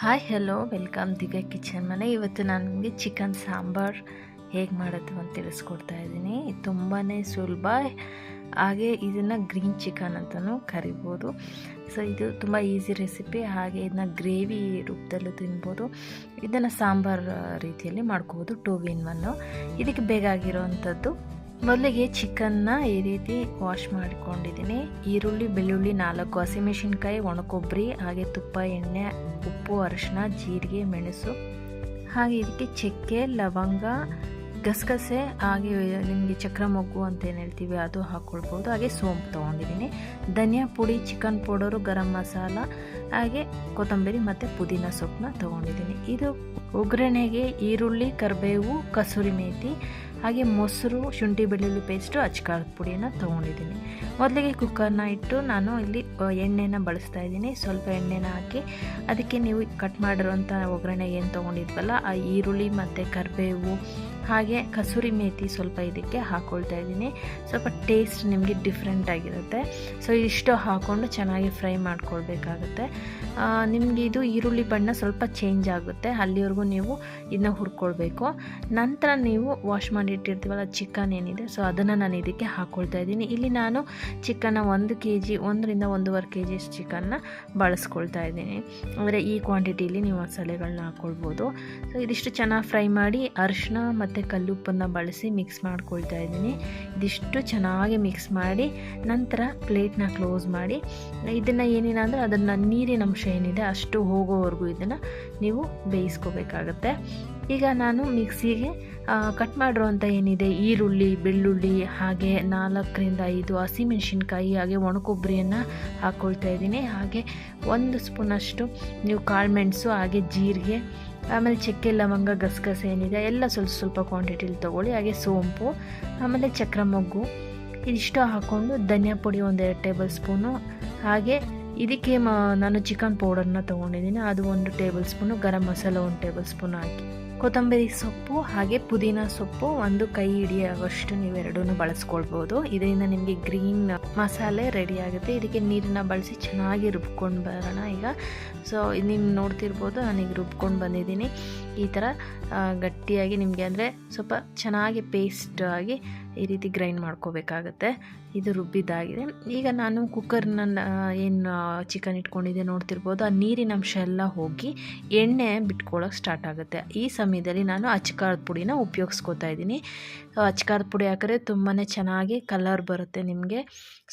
Hi hello welcome Divya kitchen ಮನೆ. ಇವತ್ತು ನಾನು ನಿಮಗೆ ಚಿಕನ್ ಸಾಂಬಾರ್ ಹೇಗೆ ಮಾಡೋದು ಅಂತ ತಿಳಿಸ್ಕೊಡ್ತಾ ಇದ್ದೀನಿ. ಇದು ತುಂಬಾ ಸುಲಭ. ಹಾಗೆ ಇದನ್ನು ಗ್ರೀನ್ ಚಿಕನ್ ಅಂತಲೂ ಕರಿಬೋದು. ಸೊ ಇದು ತುಂಬ ಈಸಿ ರೆಸಿಪಿ ಹಾಗೆ ಇದನ್ನ ಗ್ರೇವಿ ರೂಪದಲ್ಲೂ ತಿನ್ಬೋದು. ಇದನ್ನು ಸಾಂಬಾರ್ ರೀತಿಯಲ್ಲಿ ಮಾಡ್ಕೋಬೋದು ಟೂ ಇನ್ ಒನ್ನು ಇದಕ್ಕೆ ಬೇಕಾಗಿರೋವಂಥದ್ದು ಮೊದಲಿಗೆ ಚಿಕನ್ನ ಈ ರೀತಿ ವಾಶ್ ಮಾಡಿಕೊಂಡಿದ್ದೀನಿ. ಈರುಳ್ಳಿ, ಬೆಳ್ಳುಳ್ಳಿ ನಾಲ್ಕು, ಹಸಿಮೆಣಸಿನ್ಕಾಯಿ, ಒಣಕೊಬ್ಬರಿ, ಹಾಗೆ ತುಪ್ಪ, ಎಣ್ಣೆ, ಉಪ್ಪು ಅರಿಶಿನ ಜೀರಿಗೆ, ಮೆಣಸು. ಹಾಗೆ ಇದಕ್ಕೆ ಚಕ್ಕೆ, ಲವಂಗ, ಗಸಗಸೆ, ಹಾಗೆ ನಿಮಗೆ ಚಕ್ರ ಮೊಗ್ಗು ಅಂತ ಏನು ಹೇಳ್ತೀವಿ ಅದು ಹಾಕ್ಕೊಳ್ಬೋದು ಹಾಗೆ ಸೋಂಪು ತೊಗೊಂಡಿದ್ದೀನಿ. ಧನಿಯಾ ಪುಡಿ, ಚಿಕನ್ ಪೌಡರು, ಗರಂ ಮಸಾಲ, ಹಾಗೆ ಕೊತ್ತಂಬರಿ ಮತ್ತು ಪುದೀನ ಸೊಪ್ಪನ್ನ ತೊಗೊಂಡಿದ್ದೀನಿ. ಇದು ಒಗ್ಗರಣೆಗೆ ಈರುಳ್ಳಿ, ಕರಿಬೇವು, ಕಸೂರಿ ಮೇಥಿ ಹಾಗೆ ಮೊಸರು, ಶುಂಠಿ, ಬೆಳ್ಳುಳ್ಳಿ ಪೇಸ್ಟು ಅಚ್ಕಾರದ ಪುಡಿಯನ್ನು ತೊಗೊಂಡಿದ್ದೀನಿ. ಮೊದಲಿಗೆ ಕುಕ್ಕರ್ನ ಇಟ್ಟು ನಾನು ಇಲ್ಲಿ ಎಣ್ಣೆನ ಬಳಸ್ತಾ ಇದ್ದೀನಿ. ಸ್ವಲ್ಪ ಎಣ್ಣೆನ ಹಾಕಿ ಅದಕ್ಕೆ ನೀವು ಕಟ್ ಮಾಡಿರೋಂಥ ಒಗ್ಗರಣೆಗೆ ಏನು ತೊಗೊಂಡಿದ್ವಲ್ಲ, ಆ ಈರುಳ್ಳಿ ಮತ್ತು ಕರಿಬೇವು ಹಾಗೆ ಕಸೂರಿ ಮೇಥಿ ಸ್ವಲ್ಪ ಇದಕ್ಕೆ ಹಾಕ್ಕೊಳ್ತಾ ಇದ್ದೀನಿ. ಸ್ವಲ್ಪ ಟೇಸ್ಟ್ ನಿಮಗೆ ಡಿಫ್ರೆಂಟ್ ಆಗಿರುತ್ತೆ. ಸೊ ಇಷ್ಟು ಹಾಕ್ಕೊಂಡು ಚೆನ್ನಾಗಿ ಫ್ರೈ ಮಾಡ್ಕೊಳ್ಬೇಕಾಗುತ್ತೆ. ನಿಮಗೆ ಇದು ಈರುಳ್ಳಿ ಬಣ್ಣ ಸ್ವಲ್ಪ ಚೇಂಜ್ ಆಗುತ್ತೆ. ಅಲ್ಲಿವರೆಗೂ ನೀವು ಇದನ್ನ ಹುರ್ಕೊಳ್ಬೇಕು. ನಂತರ ನೀವು ವಾಶ್ ಮಾಡಿಟ್ಟಿರ್ತೀವಲ್ಲ ಚಿಕನ್ ಏನಿದೆ ಸೊ ಅದನ್ನು ನಾನು ಇದಕ್ಕೆ ಹಾಕ್ಕೊಳ್ತಾ ಇದ್ದೀನಿ. ಇಲ್ಲಿ ನಾನು ಚಿಕನ್ನ ಒಂದು ಕೆ ಜಿ ಒಂದರಿಂದ ಒಂದೂವರೆ ಕೆ ಜಿಯಷ್ಟು ಚಿಕನ್ನ ಬಳಸ್ಕೊಳ್ತಾ ಇದ್ದೀನಿ. ಅಂದರೆ ಈ ಕ್ವಾಂಟಿಟಿಲಿ ನೀವು ಮಸಾಲೆಗಳನ್ನ ಹಾಕ್ಕೊಳ್ಬೋದು ಸೊ ಇದಿಷ್ಟು ಚೆನ್ನಾಗಿ ಫ್ರೈ ಮಾಡಿ ಅರಿಶಿನ ಮತ್ತು ಕಲ್ಲುಪ್ಪನ್ನು ಬಳಸಿ ಮಿಕ್ಸ್ ಮಾಡ್ಕೊಳ್ತಾ ಇದ್ದೀನಿ. ಇದಿಷ್ಟು ಚೆನ್ನಾಗಿ ಮಿಕ್ಸ್ ಮಾಡಿ ನಂತರ ಪ್ಲೇಟ್ನ ಕ್ಲೋಸ್ ಮಾಡಿ. ಇದನ್ನು ಏನಿಲ್ಲ ಅಂದರೆ ಅದನ್ನು ನೀರಿನ ಅಂಶ ಏನಿದೆ ಅಷ್ಟು ಹೋಗೋವರೆಗೂ ಇದನ್ನು ನೀವು ಬೇಯಿಸ್ಕೋಬೇಕಾಗತ್ತೆ. ಈಗ ನಾನು ಮಿಕ್ಸಿಗೆ ಕಟ್ ಮಾಡಿರೋವಂಥ ಏನಿದೆ, ಈರುಳ್ಳಿ, ಬೆಳ್ಳುಳ್ಳಿ, ಹಾಗೆ ನಾಲ್ಕರಿಂದ ಐದು ಹಸಿಮೆಣಸಿನ್ಕಾಯಿ, ಹಾಗೆ ಒಣಕೊಬ್ಬರಿಯನ್ನು ಹಾಕ್ಕೊಳ್ತಾ ಇದ್ದೀನಿ. ಹಾಗೆ ಒಂದು ಸ್ಪೂನಷ್ಟು ನೀವು ಕಾಳುಮೆಣಸು, ಹಾಗೆ ಜೀರಿಗೆ ಆಮೇಲೆ ಚಕ್ಕೆ, ಲವಂಗ, ಗಸಗಸೆ ಏನಿದೆ, ಎಲ್ಲ ಸ್ವಲ್ಪ ಸ್ವಲ್ಪ ಕ್ವಾಂಟಿಟಿಲಿ ತೊಗೊಳ್ಳಿ. ಹಾಗೆ ಸೋಂಪು, ಆಮೇಲೆ ಚಕ್ರ ಮೊಗ್ಗು. ಇದಿಷ್ಟು ಹಾಕ್ಕೊಂಡು ಧನಿಯಾ ಪುಡಿ ಒಂದೆರಡು ಟೇಬಲ್ ಸ್ಪೂನು ಹಾಗೆ ಇದಕ್ಕೆ ಮ, ನಾನು ಚಿಕನ್ ಪೌಡರ್ನ ತೊಗೊಂಡಿದ್ದೀನಿ. ಅದು ಒಂದು ಟೇಬಲ್ ಸ್ಪೂನು ಗರಂ ಮಸಾಲ ಒಂದು ಟೇಬಲ್ ಸ್ಪೂನ್ ಹಾಕಿ. ಕೊತ್ತಂಬರಿ ಸೊಪ್ಪು ಹಾಗೆ ಪುದೀನ ಸೊಪ್ಪು ಒಂದು ಕೈ ಹಿಡಿಯುವಷ್ಟು ನೀವೆರಡೂ ಬಳಸ್ಕೊಳ್ಬೋದು. ಇದರಿಂದ ನಿಮಗೆ ಗ್ರೀನ್ ಮಸಾಲೆ ರೆಡಿ ಆಗುತ್ತೆ. ಇದಕ್ಕೆ ನೀರನ್ನ ಬಳಸಿ ಚೆನ್ನಾಗಿ ರುಬ್ಕೊಂಡು ಬರೋಣ ಈಗ. ಸೊ ನೀವು ನೋಡ್ತಿರ್ಬೋದು ನಾನೀಗ ರುಬ್ಕೊಂಡು ಬಂದಿದ್ದೀನಿ. ಈ ಥರ ಗಟ್ಟಿಯಾಗಿ ನಿಮಗೆ ಅಂದರೆ ಸ್ವಲ್ಪ ಚೆನ್ನಾಗಿ ಪೇಸ್ಟ್ ಆಗಿ ಈ ರೀತಿ ಗ್ರೈಂಡ್ ಮಾಡ್ಕೋಬೇಕಾಗತ್ತೆ. ಇದು ರುಬ್ಬಿದ್ದಾಗಿದೆ. ಈಗ ನಾನು ಕುಕ್ಕರ್ನ ಏನು ಚಿಕನ್ ಇಟ್ಕೊಂಡಿದ್ದೆ ನೋಡ್ತಿರ್ಬೋದು. ಆ ನೀರಿನ ಅಂಶ ಎಲ್ಲ ಹೋಗಿ ಎಣ್ಣೆ ಬಿಟ್ಕೊಳ್ಳೋಕೆ ಸ್ಟಾರ್ಟ್ ಆಗುತ್ತೆ. ಈ ಸಮಯದಲ್ಲಿ ನಾನು ಅಚ್ಚಕಾರದ ಪುಡಿನ ಉಪಯೋಗಿಸ್ಕೋತಾ ಇದ್ದೀನಿ. ಅಚ್ಚಕಾರದ ಪುಡಿ ಹಾಕಿದ್ರೆ ತುಂಬಾ ಚೆನ್ನಾಗಿ ಕಲರ್ ಬರುತ್ತೆ ನಿಮಗೆ.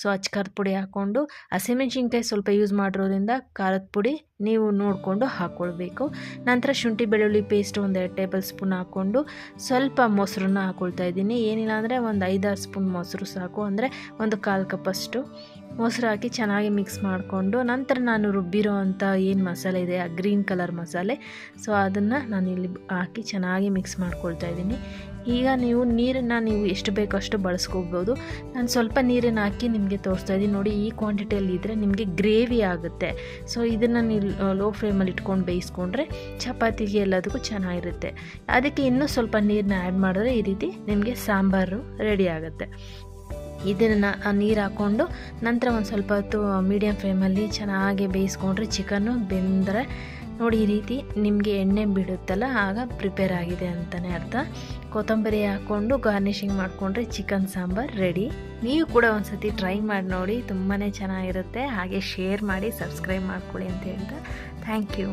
ಸೊ ಅಚ್ಚಕಾರದ ಪುಡಿ ಹಾಕ್ಕೊಂಡು, ಹಸಿಮೆಣ್ಸಿನ್ಕಾಯಿ ಸ್ವಲ್ಪ ಯೂಸ್ ಮಾಡಿರೋದ್ರಿಂದ ಖಾರದ ಪುಡಿ ನೀವು ನೋಡಿಕೊಂಡು ಹಾಕ್ಕೊಳ್ಬೇಕು ನಂತರ ಶುಂಠಿ ಬೆಳ್ಳುಳ್ಳಿ ಪೇಸ್ಟ್ ಒಂದೆರಡು ಟೇಬಲ್ ಸ್ಪೂನ್ ಹಾಕ್ಕೊಂಡು ಸ್ವಲ್ಪ ಮೊಸರನ್ನ ಹಾಕ್ಕೊಳ್ತಾ ಇದ್ದೀನಿ. ಏನಿಲ್ಲ ಅಂದರೆ ಐದಾರು ಸ್ಪೂನ್ ಮೊಸರು ಸಾಕು. ಅಂದರೆ ಒಂದು ಕಾಲು ಕಪ್ಪಷ್ಟು ಮೊಸರು ಹಾಕಿ ಚೆನ್ನಾಗಿ ಮಿಕ್ಸ್ ಮಾಡಿಕೊಂಡು ನಂತರ ನಾನು ರುಬ್ಬಿರೋ ಅಂಥ ಏನು ಮಸಾಲೆ ಇದೆ, ಆ ಗ್ರೀನ್ ಕಲರ್ ಮಸಾಲೆ. ಸೊ ಅದನ್ನು ನಾನು ಇಲ್ಲಿ ಹಾಕಿ ಚೆನ್ನಾಗಿ ಮಿಕ್ಸ್ ಮಾಡ್ಕೊಳ್ತಾ ಇದ್ದೀನಿ. ಈಗ ನೀವು ನೀರನ್ನು ನೀವು ಎಷ್ಟು ಬೇಕೋ ಅಷ್ಟು ಬಳಸ್ಕೋಬೋದು. ನಾನು ಸ್ವಲ್ಪ ನೀರನ್ನು ಹಾಕಿ ನಿಮಗೆ ತೋರಿಸ್ತಾ ಇದ್ದೀನಿ. ನೋಡಿ, ಈ ಕ್ವಾಂಟಿಟಿಯಲ್ಲಿ ಇದ್ದರೆ ನಿಮಗೆ ಗ್ರೇವಿ ಆಗುತ್ತೆ. ಸೊ ಇದನ್ನು ನೀವು ಲೋ ಫ್ಲೇಮಲ್ಲಿ ಇಟ್ಕೊಂಡು ಬೇಯಿಸ್ಕೊಂಡ್ರೆ ಚಪಾತಿಗೆ ಎಲ್ಲದಕ್ಕೂ ಚೆನ್ನಾಗಿರುತ್ತೆ. ಅದಕ್ಕೆ ಇನ್ನೂ ಸ್ವಲ್ಪ ನೀರನ್ನ ಆ್ಯಡ್ ಮಾಡಿದ್ರೆ ಈ ರೀತಿ ನಿಮಗೆ ಸಾಂಬಾರು ರೆಡಿ ಆಗುತ್ತೆ. ಇದನ್ನು ನೀರು ಹಾಕ್ಕೊಂಡು ನಂತರ ಒಂದು ಸ್ವಲ್ಪ ಹೊತ್ತು ಮೀಡಿಯಮ್ ಫ್ಲೇಮಲ್ಲಿ ಚೆನ್ನಾಗಿ ಬೇಯಿಸ್ಕೊಂಡ್ರೆ ಚಿಕನ್ನು ಬೆಂದರೆ ನೋಡಿ, ಈ ರೀತಿ ನಿಮಗೆ ಎಣ್ಣೆ ಬಿಡುತ್ತಲ್ಲ, ಆಗ ಪ್ರಿಪೇರ್ ಆಗಿದೆ ಅಂತಲೇ ಅರ್ಥ. ಕೊತ್ತಂಬರಿ ಹಾಕ್ಕೊಂಡು ಗಾರ್ನಿಷಿಂಗ್ ಮಾಡಿಕೊಂಡ್ರೆ ಚಿಕನ್ ಸಾಂಬಾರ್ ರೆಡಿ ನೀವು ಕೂಡ ಒಂದು ಸತಿ ಟ್ರೈ ಮಾಡಿ ನೋಡಿ ತುಂಬಾ ಚೆನ್ನಾಗಿರುತ್ತೆ. ಹಾಗೆ ಶೇರ್ ಮಾಡಿ ಸಬ್ಸ್ಕ್ರೈಬ್ ಮಾಡ್ಕೊಳ್ಳಿ ಅಂತ ಹೇಳ್ತಾ. Thank you